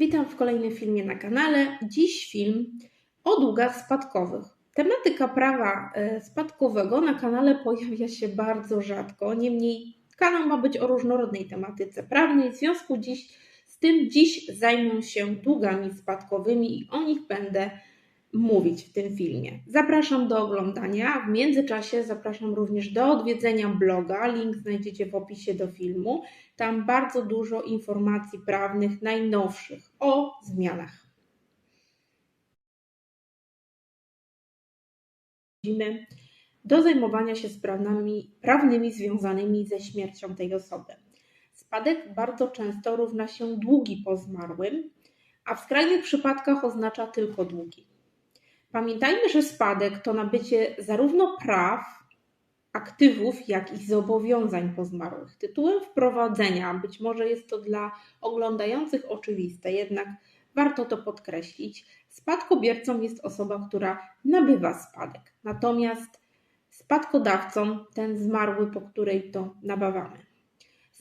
Witam w kolejnym filmie na kanale. Dziś film o długach spadkowych. Tematyka prawa e, spadkowego na kanale pojawia się bardzo rzadko, niemniej kanał ma być o różnorodnej tematyce prawnej, w związku dziś, z tym dziś zajmę się długami spadkowymi i o nich będę mówić w tym filmie. Zapraszam do oglądania. W międzyczasie zapraszam również do odwiedzenia bloga. Link znajdziecie w opisie do filmu. Tam bardzo dużo informacji prawnych najnowszych o zmianach. Do zajmowania się sprawami prawnymi związanymi ze śmiercią tej osoby. Spadek bardzo często równa się długi po zmarłym, a w skrajnych przypadkach oznacza tylko długi. Pamiętajmy, że spadek to nabycie zarówno praw, aktywów, jak i zobowiązań po zmarłych. Tytułem wprowadzenia, być może jest to dla oglądających oczywiste, jednak warto to podkreślić. Spadkobiercą jest osoba, która nabywa spadek, natomiast spadkodawcą ten zmarły, po której to nabawamy.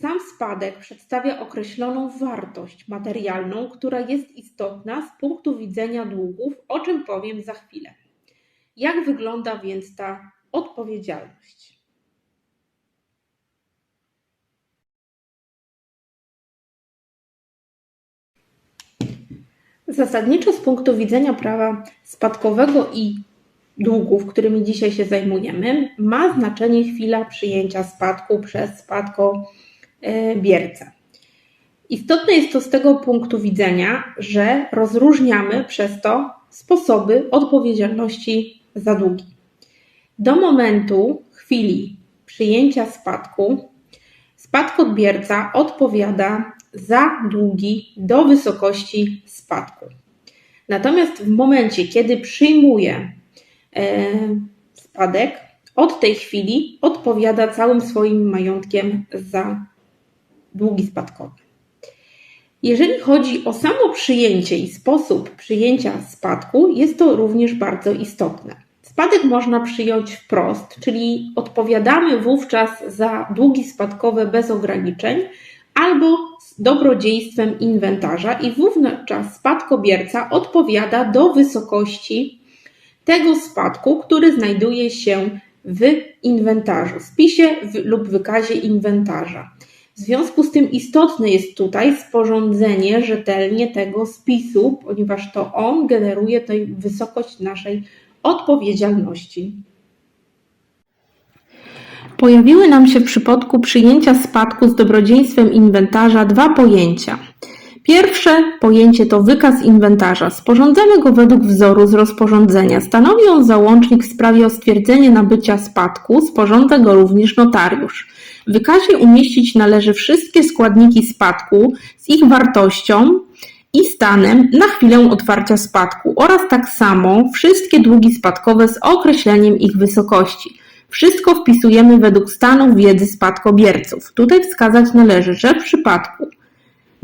Sam spadek przedstawia określoną wartość materialną, która jest istotna z punktu widzenia długów, o czym powiem za chwilę. Jak wygląda więc ta odpowiedzialność? Zasadniczo z punktu widzenia prawa spadkowego i długów, którymi dzisiaj się zajmujemy, ma znaczenie chwila przyjęcia spadku przez spadkobiercę. Istotne jest to z tego punktu widzenia, że rozróżniamy przez to sposoby odpowiedzialności za długi. Do momentu chwili przyjęcia spadku spadkobierca odpowiada za długi do wysokości spadku. Natomiast w momencie, kiedy przyjmuje e, spadek, od tej chwili odpowiada całym swoim majątkiem za długi spadkowe. Jeżeli chodzi o samo przyjęcie i sposób przyjęcia spadku, jest to również bardzo istotne. Spadek można przyjąć wprost, czyli odpowiadamy wówczas za długi spadkowe bez ograniczeń albo z dobrodziejstwem inwentarza i wówczas spadkobierca odpowiada do wysokości tego spadku, który znajduje się w inwentarzu, spisie lub wykazie inwentarza. W związku z tym istotne jest tutaj sporządzenie rzetelnie tego spisu, ponieważ to on generuje tę wysokość naszej odpowiedzialności. Pojawiły nam się w przypadku przyjęcia spadku z dobrodziejstwem inwentarza dwa pojęcia. Pierwsze pojęcie to wykaz inwentarza. Sporządzamy go według wzoru z rozporządzenia. Stanowi on załącznik w sprawie o stwierdzenie nabycia spadku. Sporządza go również notariusz. W wykazie umieścić należy wszystkie składniki spadku z ich wartością i stanem na chwilę otwarcia spadku oraz tak samo wszystkie długi spadkowe z określeniem ich wysokości. Wszystko wpisujemy według stanu wiedzy spadkobierców. Tutaj wskazać należy, że w przypadku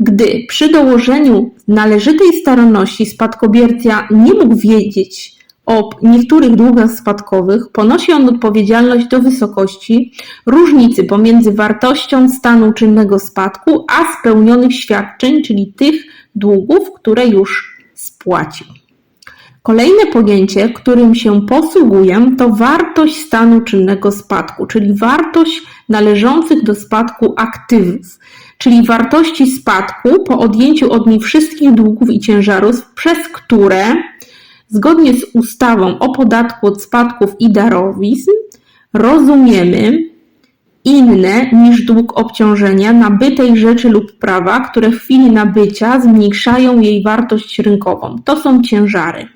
gdy przy dołożeniu należytej staranności spadkobierca nie mógł wiedzieć o niektórych długach spadkowych, ponosi on odpowiedzialność do wysokości różnicy pomiędzy wartością stanu czynnego spadku a spełnionych świadczeń, czyli tych długów, które już spłacił. Kolejne pojęcie, którym się posługuję, to wartość stanu czynnego spadku, czyli wartość należących do spadku aktywów, czyli wartości spadku po odjęciu od nich wszystkich długów i ciężarów, przez które zgodnie z ustawą o podatku od spadków i darowizn rozumiemy inne niż dług obciążenia nabytej rzeczy lub prawa, które w chwili nabycia zmniejszają jej wartość rynkową. To są ciężary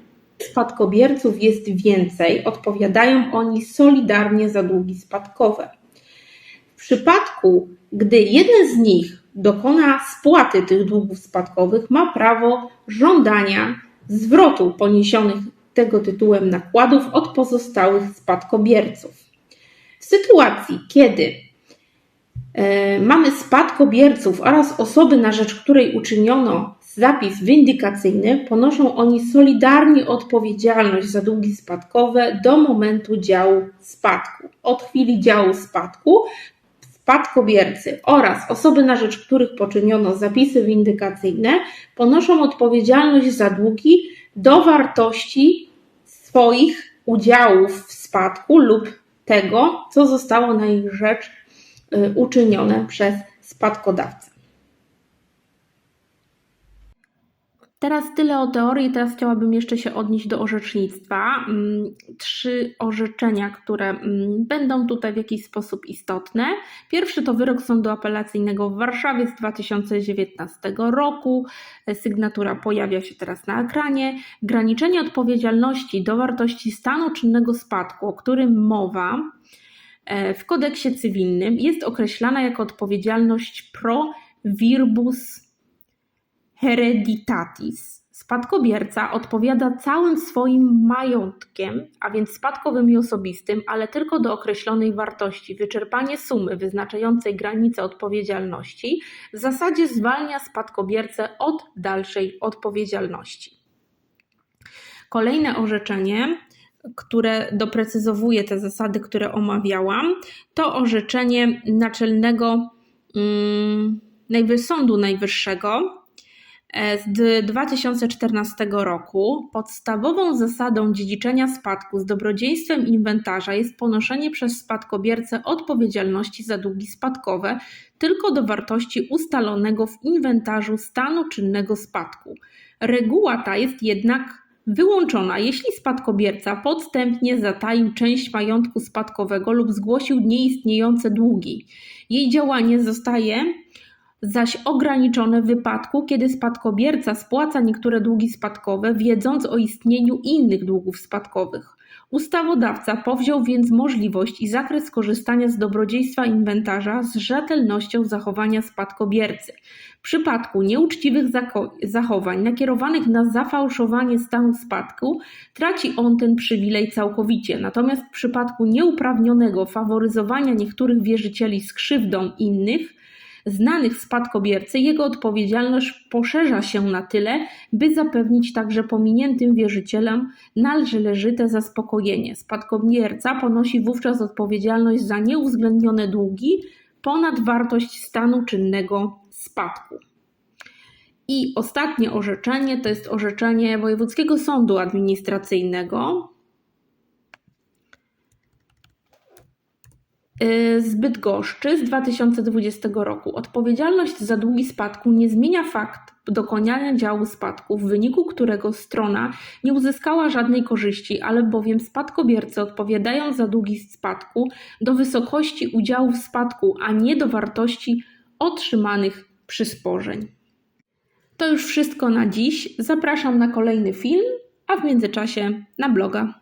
spadkobierców jest więcej, odpowiadają oni solidarnie za długi spadkowe. W przypadku, gdy jeden z nich dokona spłaty tych długów spadkowych, ma prawo żądania zwrotu poniesionych tego tytułem nakładów od pozostałych spadkobierców. W sytuacji, kiedy e, mamy spadkobierców oraz osoby, na rzecz której uczyniono zapis windykacyjny, ponoszą oni solidarnie odpowiedzialność za długi spadkowe do momentu działu spadku. Od chwili działu spadku spadkobiercy oraz osoby, na rzecz których poczyniono zapisy windykacyjne, ponoszą odpowiedzialność za długi do wartości swoich udziałów w spadku lub tego, co zostało na ich rzecz y, uczynione przez spadkodawcę. Teraz tyle o teorii, teraz chciałabym jeszcze się odnieść do orzecznictwa. Mm, Trzy orzeczenia, które mm, będą tutaj w jakiś sposób istotne. Pierwszy to wyrok Sądu Apelacyjnego w Warszawie z 2019 roku. Sygnatura pojawia się teraz na ekranie. Graniczenie odpowiedzialności do wartości stanu czynnego spadku, o którym mowa e, w kodeksie cywilnym, jest określana jako odpowiedzialność pro virbus hereditatis. Spadkobierca odpowiada całym swoim majątkiem, a więc spadkowym i osobistym, ale tylko do określonej wartości. Wyczerpanie sumy wyznaczającej granicę odpowiedzialności w zasadzie zwalnia spadkobiercę od dalszej odpowiedzialności. Kolejne orzeczenie, które doprecyzowuje te zasady, które omawiałam, to orzeczenie Naczelnego mm, Najwy- Sądu Najwyższego z 2014 roku. Podstawową zasadą dziedziczenia spadku z dobrodziejstwem inwentarza jest ponoszenie przez spadkobiercę odpowiedzialności za długi spadkowe tylko do wartości ustalonego w inwentarzu stanu czynnego spadku. Reguła ta jest jednak wyłączona, jeśli spadkobierca podstępnie zataił część majątku spadkowego lub zgłosił nieistniejące długi. Jej działanie zostaje zaś ograniczone w wypadku, kiedy spadkobierca spłaca niektóre długi spadkowe, wiedząc o istnieniu innych długów spadkowych. Ustawodawca powziął więc możliwość i zakres korzystania z dobrodziejstwa inwentarza z rzetelnością zachowania spadkobiercy. W przypadku nieuczciwych zachowań nakierowanych na zafałszowanie stanu spadku, traci on ten przywilej całkowicie. Natomiast w przypadku nieuprawnionego faworyzowania niektórych wierzycieli z krzywdą innych, znanych spadkobiercy, jego odpowiedzialność poszerza się na tyle, by zapewnić także pominiętym wierzycielom należyte zaspokojenie. Spadkobierca ponosi wówczas odpowiedzialność za nieuwzględnione długi ponad wartość stanu czynnego spadku. I ostatnie orzeczenie to jest orzeczenie Wojewódzkiego Sądu Administracyjnego z Bydgoszczy z 2020 roku. Odpowiedzialność za długi spadku nie zmienia fakt dokonania działu spadku, w wyniku którego strona nie uzyskała żadnej korzyści, ale bowiem spadkobiercy odpowiadają za długi spadku do wysokości udziału w spadku, a nie do wartości otrzymanych przysporzeń. To już wszystko na dziś. Zapraszam na kolejny film, a w międzyczasie na bloga.